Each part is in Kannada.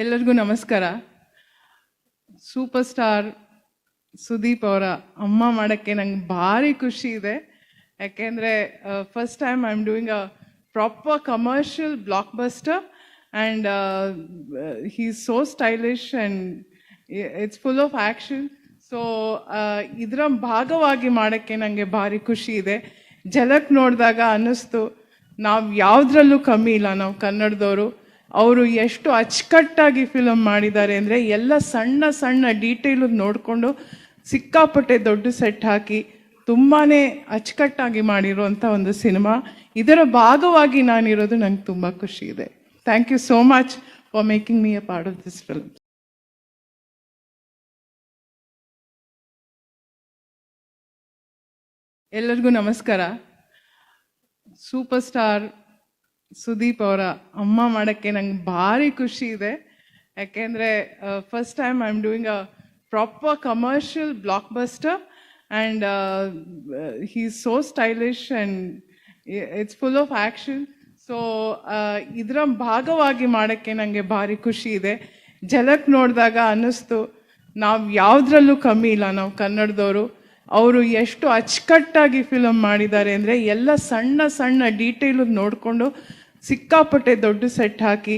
ಎಲ್ಲರಿಗೂ ನಮಸ್ಕಾರ. ಸೂಪರ್ ಸ್ಟಾರ್ ಸುದೀಪ್ ಅವರ ಅಮ್ಮ ಮಾಡೋಕ್ಕೆ ನಂಗೆ ಭಾರಿ ಖುಷಿ ಇದೆ. ಯಾಕೆಂದರೆ first time I am doing a proper commercial blockbuster and he so stylish and it's full of action so ಇದರ ಭಾಗವಾಗಿ ಮಾಡೋಕ್ಕೆ ನನಗೆ ಭಾರಿ ಖುಷಿ ಇದೆ. ಜಲಕ್ ನೋಡಿದಾಗ ಅನ್ನಿಸ್ತು, ನಾವು ಯಾವುದ್ರಲ್ಲೂ ಕಮ್ಮಿ ಇಲ್ಲ, ನಾವು ಕನ್ನಡದವರು. ಅವರು ಎಷ್ಟು ಅಚ್ಚುಕಟ್ಟಾಗಿ ಫಿಲಮ್ ಮಾಡಿದ್ದಾರೆ ಅಂದರೆ ಎಲ್ಲ ಸಣ್ಣ ಸಣ್ಣ ಡೀಟೇಲು ನೋಡಿಕೊಂಡು ಸಿಕ್ಕಾಪಟ್ಟೆ ದೊಡ್ಡ ಸೆಟ್ ಹಾಕಿ ತುಂಬಾ ಅಚ್ಚುಕಟ್ಟಾಗಿ ಮಾಡಿರುವಂಥ ಒಂದು ಸಿನಿಮಾ ಇದರ ಭಾಗವಾಗಿ ನಾನಿರೋದು ನಂಗೆ ತುಂಬ ಖುಷಿ ಇದೆ. Thank you so much for making me a part of this film ಎಲ್ಲರಿಗೂ ನಮಸ್ಕಾರ. ಸೂಪರ್ ಸ್ಟಾರ್ ಸುದೀಪ್ ಅವರ ಅಮ್ಮ ಮಾಡೋಕ್ಕೆ ನಂಗೆ ಭಾರಿ ಖುಷಿ ಇದೆ. ಯಾಕೆಂದರೆ first time I am doing a proper commercial blockbuster and he so stylish and it's full of action so ಇದರ ಭಾಗವಾಗಿ ಮಾಡೋಕ್ಕೆ ನನಗೆ ಭಾರಿ ಖುಷಿ ಇದೆ. ಜಲಕ್ ನೋಡಿದಾಗ ಅನ್ನಿಸ್ತು, ನಾವು ಯಾವುದ್ರಲ್ಲೂ ಕಮ್ಮಿ ಇಲ್ಲ ನಾವು ಕನ್ನಡದವರು. ಅವರು ಎಷ್ಟು ಅಚ್ಚುಕಟ್ಟಾಗಿ ಫಿಲಮ್ ಮಾಡಿದ್ದಾರೆ ಅಂದರೆ ಎಲ್ಲ ಸಣ್ಣ ಸಣ್ಣ ಡೀಟೇಲು ನೋಡಿಕೊಂಡು ಸಿಕ್ಕಾಪಟ್ಟೆ ದೊಡ್ಡ ಸೆಟ್ ಹಾಕಿ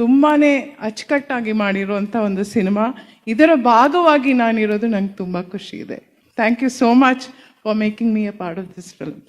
ತುಂಬಾ ಅಚ್ಚುಕಟ್ಟಾಗಿ ಮಾಡಿರುವಂಥ ಒಂದು ಸಿನಿಮಾ. ಇದರ ಭಾಗವಾಗಿ ನಾನಿರೋದು ನಂಗೆ ತುಂಬ ಖುಷಿ ಇದೆ. Thank you so much for making me a part of this film